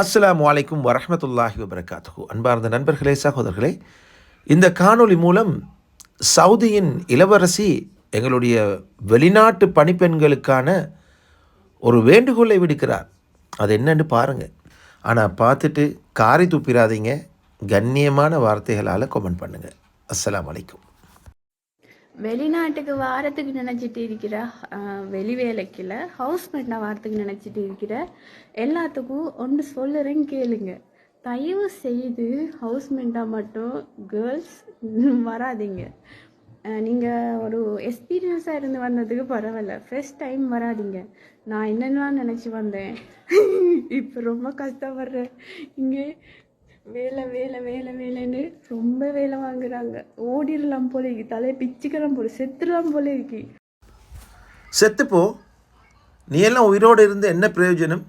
அஸ்லாம் வலைக்கும் வரமத்துல்லாஹி வபரகாத்து அன்பார்ந்த நண்பர்களே சகோதரர்களே இந்த காணொளி மூலம் சவுதியின் இளவரசி எங்களுடைய வெளிநாட்டு பணிப்பெண்களுக்கான ஒரு வேண்டுகோளை விடுக்கிறார். அது என்னன்னு பாருங்கள் ஆனால் பார்த்துட்டு காரி துப்பிடாதீங்க கண்ணியமான வார்த்தைகளால் கமெண்ட் பண்ணுங்கள் அஸ்லாம் வலைக்கும் வெளிநாட்டுக்கு வாரத்துக்கு நினச்சிட்டு இருக்கிற வெளி வேலைக்கில் ஹவுஸ் ஹவுஸ்மேட்டாக வாரத்துக்கு நினச்சிட்டு இருக்கிற எல்லாத்துக்கும் ஒன்று சொல்லுறேன்னு கேளுங்க. தயவு செய்து ஹவுஸ்மேட்டாக மட்டும் கேர்ள்ஸ் வராதீங்க. நீங்கள் ஒரு எக்ஸ்பீரியன்ஸாக இருந்து வந்ததுக்கு பரவாயில்ல. ஃபர்ஸ்ட் டைம் வராதீங்க. நான் என்னென்னலாம் நினச்சி வந்தேன்? இப்போ ரொம்ப கஷ்டப்படுறேன். இங்கே வேலை வேலை வேலை வேலைன்னு ரொம்ப வேலை வாங்குறாங்க. ஓடிடலாம் போல இருக்கு. தலையை பிச்சுக்கலாம் போல செத்துடலாம் போல இருக்கு. செத்துப்போ? நீ எல்லாம் உயிரோடு இருந்து என்ன பிரயோஜனம்?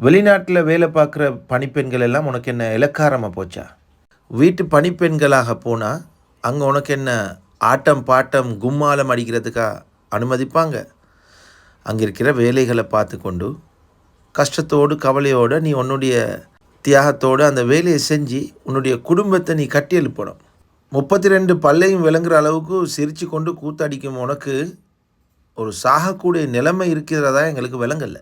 வெளிநாட்டில் வேலை பார்க்குற பணிப்பெண்கள் எல்லாம் உனக்கு என்ன இலக்காரமாக போச்சா? வீட்டு பணிப்பெண்களாக போனால் அங்கே உனக்கு என்ன ஆட்டம் பாட்டம் கும்மாலம் அடிக்கிறதுக்கா அனுமதிப்பாங்க? அங்கே இருக்கிற வேலைகளை பார்த்து கொண்டு கஷ்டத்தோடு கவலையோடு நீ உன்னுடைய தியாகத்தோடு அந்த வேலையை செஞ்சு உன்னுடைய குடும்பத்தை நீ கட்டி எழுப்பணும் முப்பத்தி ரெண்டு பல்லையும் விளங்குற அளவுக்கு சிரித்து கொண்டு கூத்தடிக்கும் உனக்கு ஒரு சாகக்கூடிய நிலைமை இருக்கிறதா எங்களுக்கு விளங்கலை.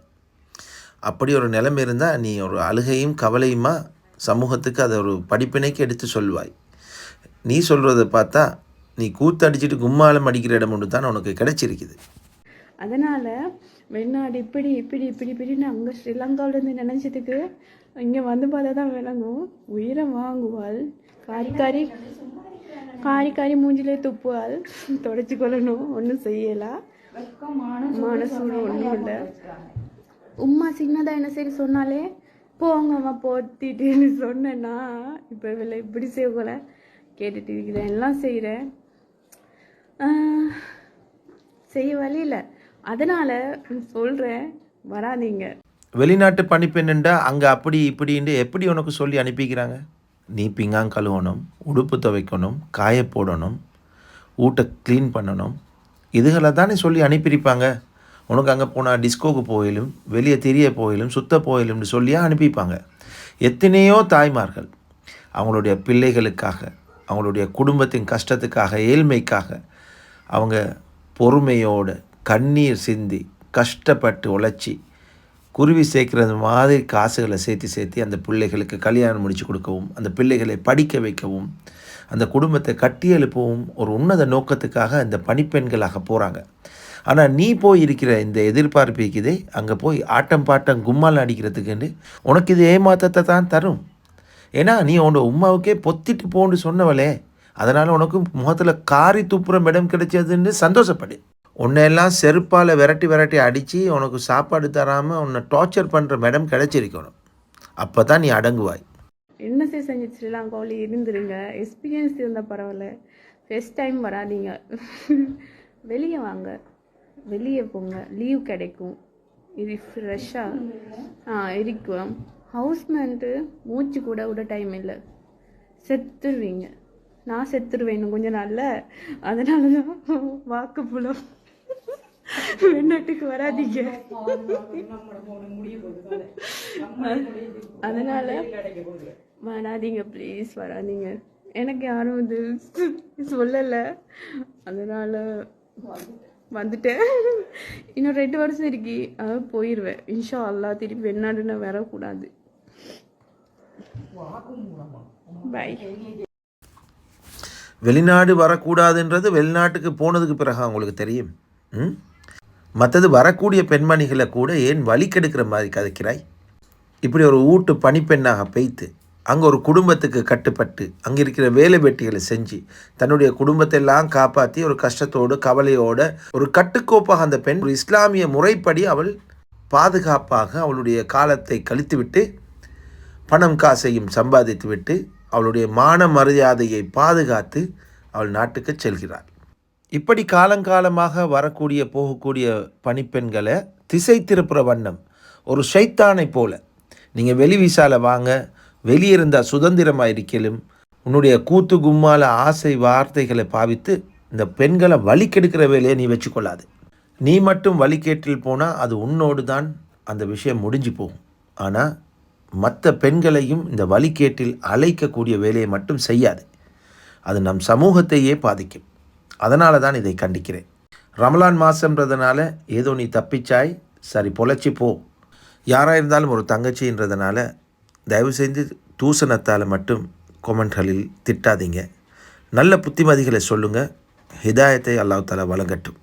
அப்படி ஒரு நிலைமை இருந்தால் நீ ஒரு அழுகையும் கவலையுமா சமூகத்துக்கு அதை ஒரு படிப்பினைக்கு எடுத்து சொல்வாய். நீ சொல்கிறத பார்த்தா நீ கூத்தடிச்சிட்டு கும்மாலம் அடிக்கிற இடம் ஒன்று தான் உனக்கு கிடைச்சிருக்குது. அதனால் வெளிநாடு இப்படி இப்படி இப்படி இப்படின்னு அங்கே ஸ்ரீலங்காவிலேருந்து நினச்சதுக்கு இங்கே வந்து பார்த்தா தான் விளங்கும். உயிரை வாங்குவாள். காரி காரி காரி காரி மூஞ்சிலே துப்புவாள். தொடச்சி கொள்ளணும். ஒன்றும் செய்யலாம் மனசூடு ஒன்றும் இல்லை. உம்மா சின்னதாக என்ன சரி சொன்னாலே போங்கம்மா போத்திட்டுன்னு சொன்னேன்னா இப்போ இவளை இப்படி செய்யல கேட்டுட்டு இருக்கிறேன். எல்லாம் செய்கிறேன் செய்ய வழி இல்லை. அதனால் சொல்கிறேன் வராதீங்க. வெளிநாட்டு பணிப்பெண்ணுண்டா அங்கே அப்படி இப்படின்ட்டு எப்படி உனக்கு சொல்லி அனுப்பிக்கிறாங்க? நீ பிங்காங் கழுவணும் உடுப்பு துவைக்கணும் காய போடணும் ஊட்டை க்ளீன் பண்ணணும். இதுகளை தானே சொல்லி அனுப்பியிருப்பாங்க. உனக்கு அங்கே போனால் டிஸ்கோக்கு போயிலும் வெளியே தெரிய போயிலும் சுத்த போயிலும்னு சொல்லியே அனுப்பிப்பாங்க. எத்தனையோ தாய்மார்கள் அவங்களுடைய பிள்ளைகளுக்காக அவங்களுடைய குடும்பத்தின் கஷ்டத்துக்காக ஏழ்மைக்காக அவங்க பொறுமையோடு கண்ணீர் சிந்தி கஷ்டப்பட்டு உழைச்சி குருவி சேர்க்குறது மாதிரி காசுகளை சேர்த்து சேர்த்து அந்த பிள்ளைகளுக்கு கல்யாணம் முடித்து கொடுக்கவும் அந்த பிள்ளைகளை படிக்க வைக்கவும் அந்த குடும்பத்தை கட்டி எழுப்பவும் ஒரு உன்னத நோக்கத்துக்காக இந்த பணிப்பெண்களாக போகிறாங்க ஆனால் நீ போய் இருக்கிற இந்த எதிர்பார்ப்பு இருக்குதே அங்கே போய் ஆட்டம் பாட்டம் கும்மால் அடிக்கிறதுக்குன்னு உனக்கு இது ஏமாத்தத்தை தான் தரும். ஏன்னா நீ உன்னோட உமாவுக்கே பொத்திட்டு போன்னு சொன்னவளே அதனால் உனக்கு முகத்தில் காரி துப்புற இடம் கிடைச்சதுன்னு சந்தோஷப்படு. உன்னையெல்லாம் செருப்பால் விரட்டி விரட்டி அடித்து உனக்கு சாப்பாடு தராமல் உன்னை டார்ச்சர் பண்ணுற மேடம் கிடச்சிருக்கணும். அப்போ தான் நீ அடங்குவாய். என்ன செய்ய செஞ்சு ஸ்ரீலங்காவில் இருந்துருங்க. எக்ஸ்பீரியன்ஸ் இருந்தால் பரவாயில்ல. ஃபஸ்ட் டைம் வராதீங்க. வெளியே வாங்க. வெளியே போங்க. லீவ் கிடைக்கும். இது ஃப்ரெஷ்ஷாக ஆ இருக்கும் ஹவுஸ்மேன்ட்டு மூச்சு கூட விட டைம் இல்லை. செத்துருவீங்க. நான் செத்துருவேன் இன்னும் கொஞ்சம் நாளில். அதனால தான் வாக்கு புலம். வெளிநாட்டுக்கு வராதீங்க. அதனால வராதீங்க ப்ளீஸ் வராதீங்க. எனக்கு யாரும் இது சொல்லலை. அதனால வந்துட்டேன். இன்னும் ரெண்டு வருஷம் இருக்கு. அதாவது போயிடுவேன் இன்ஷா அல்லா திருப்பி வெளிநாடுன்னு வரக்கூடாது. பை வெளிநாடு வரக்கூடாதுன்றது வெளிநாட்டுக்கு போனதுக்கு பிறகு உங்களுக்கு தெரியும். ம்? மற்றது வரக்கூடிய பெண்மணிகளை கூட ஏன் வழி கெடுக்கிற மாதிரி கதைக்கிறாய்? இப்படி ஒரு ஊட்டு பணிப்பெண்ணாக பெய்த்து அங்கே ஒரு குடும்பத்துக்கு கட்டுப்பட்டு அங்கே இருக்கிற வேலை வெட்டிகளை செஞ்சு தன்னுடைய குடும்பத்தை எல்லாம் காப்பாற்றி ஒரு கஷ்டத்தோடு கவலையோட ஒரு கட்டுக்கோப்பாக அந்த பெண் ஒரு இஸ்லாமிய முறைப்படி அவள் பாதுகாப்பாக அவளுடைய காலத்தை கழித்துவிட்டு பணம் காசையும் சம்பாதித்துவிட்டு அவளுடைய மான மரியாதையை பாதுகாத்து அவள் நாட்டுக்கு செல்கிறாள். இப்படி காலங்காலமாக வரக்கூடிய போகக்கூடிய பணிப்பெண்களை திசை திருப்புற வண்ணம் ஒரு ஷைத்தானை போல. நீங்கள் வெளி விசால வாங்க வெளியே இருந்தால் சுதந்திரமாக இருக்கலும் உன்னுடைய கூத்து கும்மால ஆசை வார்த்தைகளை பாவித்து இந்த பெண்களை வழி கெடுக்கிற வேலையை நீ வச்சுக்கொள்ளாது. நீ மட்டும் வழிகேட்டில் போனால் அது உன்னோடு தான் அந்த விஷயம் முடிஞ்சு போகும். ஆனால் மற்ற பெண்களையும் இந்த வழிகேட்டில் அழைக்கக்கூடிய வேலையை மட்டும் செய்யாது. அது நம் சமூகத்தையே பாதிக்கும். அதனால தான் இதை கண்டிக்கிறேன். ரமலான் மாசம்ன்றதுனால ஏதோ நீ தப்பிச்சாய் சரி பொழைச்சி போ. யாராக இருந்தாலும் ஒரு தங்கச்சின்றதுனால தயவு செய்து தூசணத்தால் மட்டும் கொமெண்ட்களில் திட்டாதீங்க. நல்ல புத்திமதிகளை சொல்லுங்கள் ஹிதாயத்தை அல்லாஹால வழங்கட்டும்.